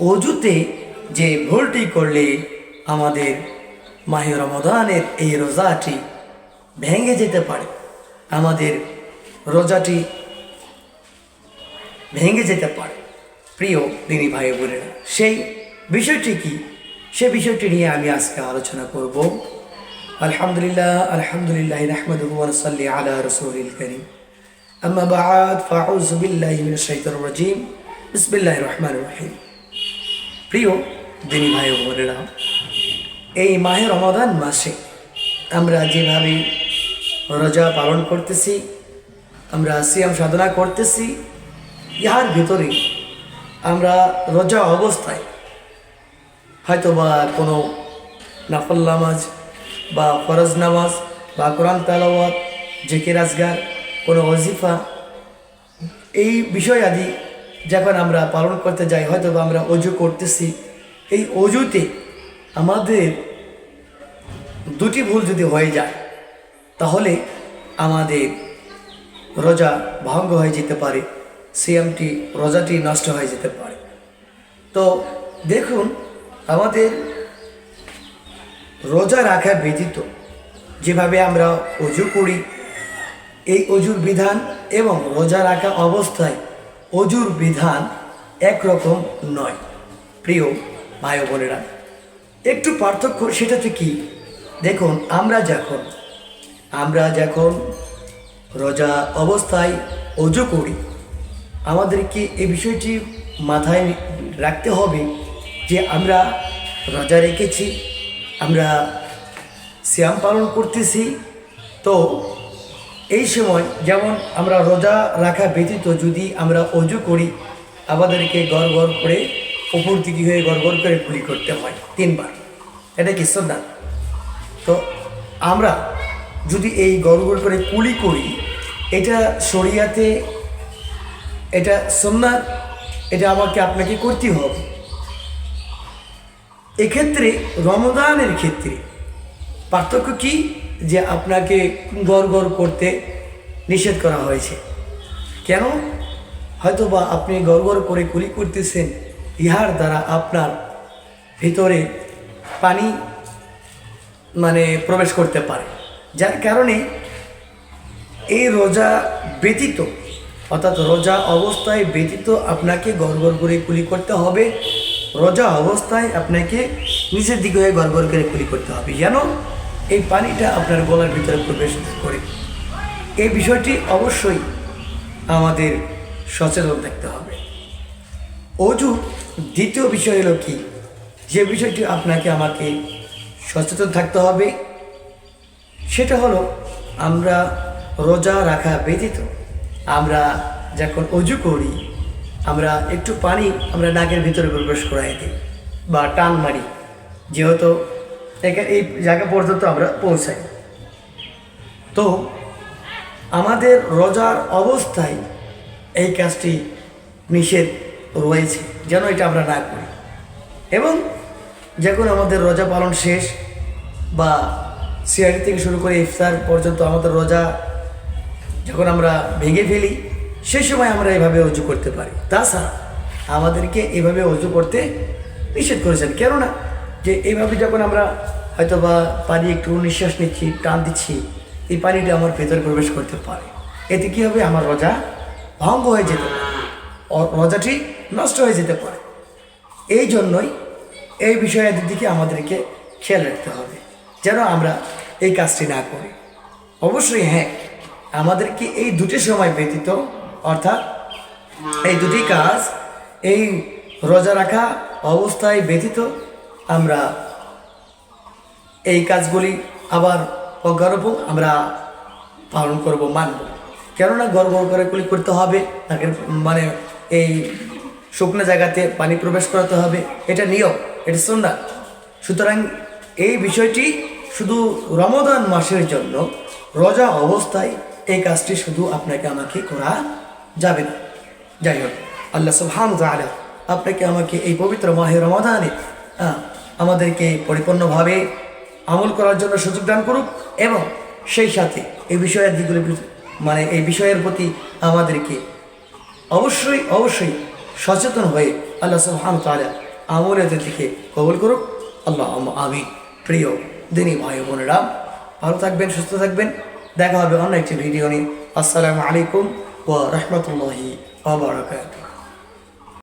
অজুতে যে ভুলটি করলে আমাদের মাহে রমদানের এই রোজাটি ভেঙে যেতে পারে। আমাদের রোজাটি ভেঙে যেতে পারে। প্রিয় দিনী ভাই বোনেরা, সেই বিষয়টি কি? সে বিষয়টি নিয়ে আমি আজকে আলোচনা করব। আলহামদুলিল্লাহ আলহামদুলিল্লাহ রহমদুল্লাহ সাল্লি আলা রসুলিল করিম। বিসমিল্লাহির রহমানির রহিম। প্রিয় দিনী ভাই বোনেরা, এই মাহে রমাদান মাসে আমরা যেভাবে রোজা পালন করতেছি, আমরা সিয়াম সাধনা করতেছি, ইহার ভিতরে আমরা রোজা অবস্থায় হয়তো বা কোনো নাফল নামাজ বা ফরজ নামাজ বা কোরআন তালাওয়াত জেকে রাজগার কোনো অজিফা এই বিষয় আদি যখন আমরা পালন করতে যাই হয়তো বা আমরা অজু করতেছি। এই অজুতে আমাদের দুটি ভুল যদি হয়ে যায়, তাহলে আমাদের রোজা ভঙ্গ হয়ে যেতে পারে সিএমটি রোজাটি নষ্ট হয়ে যেতে পারে। তো দেখুন, আমাদের রোজা রাখা ব্যতীত যেভাবে আমরা অজু করি, এই অজুর বিধান এবং রোজা রাখা অবস্থায় অজুর বিধান একরকম নয়। প্রিয় ভাই বোনেরা, একটু পার্থক্য সেটাতে কি? দেখুন, আমরা যখন আমরা যখন রোজা অবস্থায় অজু করি, আমাদেরকে এই বিষয়টি মাথায় রাখতে হবে যে আমরা রোজা রেখেছি, আমরা শ্যাম পালন করতেছি, তো এই সময় যেমন আমরা রোজা রাখা ব্যতীত যদি আমরা অজু করি, আমাদেরকে গড় গড় করে উপর দিকে হয়ে গড় গড় করে কুলি করতে হয় তিনবার। এটা কি শ্রদ্ধা তো আমরা যদি এই গড় গড় করে কুলি করি, এটা শরিয়াতে এটা সোমনাথ এটা আমাকে আপনাকে করতে হবে। এক্ষেত্রে রমদানের ক্ষেত্রে পার্থক্য কি? যে আপনাকে গড় করতে নিষেধ করা হয়েছে। কেন? হয়তো বা আপনি গড় করে কুলি করতেছেন, ইহার দ্বারা আপনার ভিতরে পানি মানে প্রবেশ করতে পারে। যার কারণে এই রোজা ব্যতীত, অর্থাৎ রোজা অবস্থায় ব্যতীত আপনাকে গড় গড় করে কুলি করতে হবে, রোজা অবস্থায় আপনাকে নিচের দিকে হয়ে গড় গড় করে কুলি করতে হবে। যেন এই পানিটা আপনার গলার ভিতরে প্রবেশ করে। এই বিষয়টি অবশ্যই আমাদের সচেতন থাকতে হবে। অজু দ্বিতীয় বিষয় হলো কি? যে বিষয়টি আপনাকে আমাকে সচেতন থাকতে হবে, সেটা হলো আমরা রোজা রাখা ব্যতীত আমরা যখন অজু করি, আমরা একটু পানি আমরা নাকের ভিতরে প্রবেশ করাই দিই বা টান মারি। যেহেতু এই জায়গা পর্যন্ত আমরা পৌঁছাই। তো আমাদের রোজার অবস্থায় এই কাজটি নিষেধ রয়েছে, যেন এটা আমরা না করি। এবং যখন আমাদের রোজা পালন শেষ বা সিয়ারি থেকে শুরু করে ইফতার পর্যন্ত আমাদের রোজা যখন আমরা ভেঙে ফেলি সেই সময় আমরা এভাবে অজু করতে পারি। তাছাড়া আমাদেরকে এভাবে অজু করতে নিষেধ করেছেন। কেননা যে এইভাবে যখন আমরা হয়তো বা পানি একটু নিঃশ্বাস নিচ্ছি, টান দিচ্ছি, এই পানিটা আমার ভেতরে প্রবেশ করতে পারে। এতে কী হবে? আমার রোজা ভঙ্গ হয়ে যেতে পারে। রোজাটি নষ্ট হয়ে যেতে পারে। এই জন্যই এই বিষয়ের দিকে আমাদেরকে খেয়াল রাখতে হবে, যেন আমরা এই কাজটি না করি। অবশ্যই হ্যাঁ আমাদেরকে এই দুটি সময় ব্যতীত, অর্থাৎ এই দুটি কাজ, এই রোজা রাখা অবস্থায় ব্যতীত আমরা এই কাজগুলি আবার অজ্ঞারোপ আমরা পালন করব মানব। কেননা গড় করে কুলি করতে হবে তাকে মানে এই শুকনো জায়গাতে পানি প্রবেশ করাতে হবে এটা নিয়ম এটা সন্ধ্যা সুতরাং এই বিষয়টি শুধু রমদান মাসের জন্য রোজা অবস্থায় এই কাজটি শুধু আপনাকে আমাকে করা যাবে না। যাই হোক আল্লাহ তাআলা আপনাকে আমাকে এই পবিত্র মাহে রমাদানে আহ, আমাদেরকে পরিপূর্ণভাবে আমল করার জন্য সুযোগ দান করুক এবং সেই সাথে এই বিষয়ের দিকগুলি মানে এই বিষয়ের প্রতি আমাদেরকে অবশ্যই অবশ্যই সচেতন হয়ে আল্লাহ সুবহান তাআলা আমলের দিকে কবল করুক। আল্লাহ আমি প্রিয় দিনী ভাই ও বোনেরা, ভালো থাকবেন, সুস্থ থাকবেন। দেখা হবে অন্য একটি ভিডিও নিয়ে। আসসালামু আলাইকুম ওয়া রহমতুল্লাহি ওয়া বারাকাতুহু।